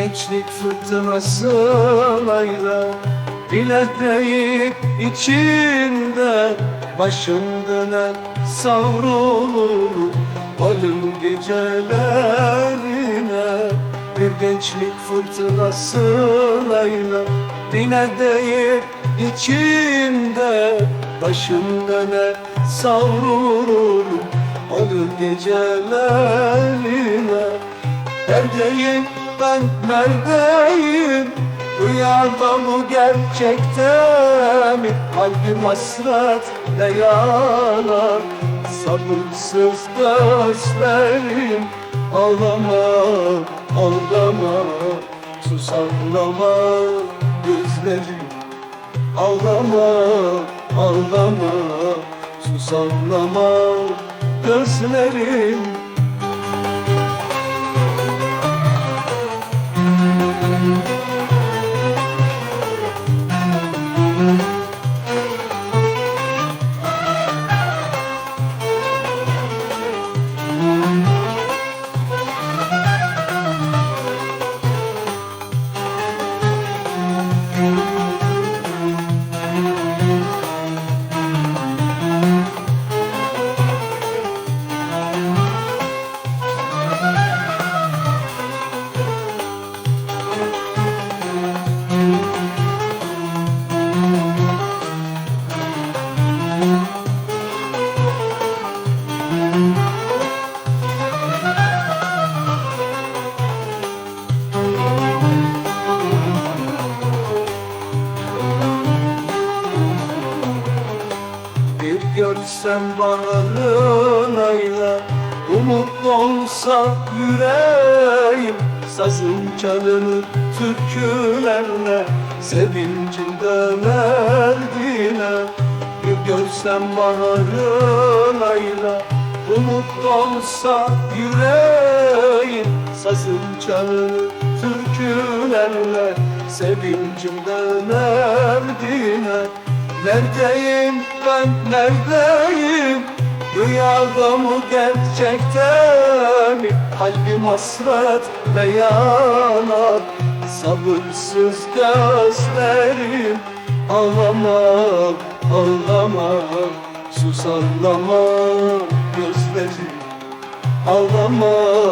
gençlik fırtınası ayla Bile deyip içinde Başın dönen savrulur. Ölüm gecelerine Bir gençlik fırtınası ayla Dile deyip içinde Başın döner savrulur. Ölüm gecelerine Neredeyim ben neredeyim? Rüyada mı gerçekte mi Kalbim hasretle yanar. Sabırsız gözlerim Ağlama, ağlama. Sus ağlama gözlerim Ağlama, ağlama. Sus ağlama gözlerim görsem bağrın ayla Umutlu olsa yüreğim Sazın çalınır türkülerle Sevincin döner dile Bir görsem bağrın ayla Umutlu olsa yüreğim Sazın çalınır türkülerle Sevincim döner dile Neredeyim ben neredeyim? Rüyada mı gerçekte mi Kalbim hasretle yanar. Sabırsız gözlerim Ağlama, ağlama Sus ağlama gözlerim Ağlama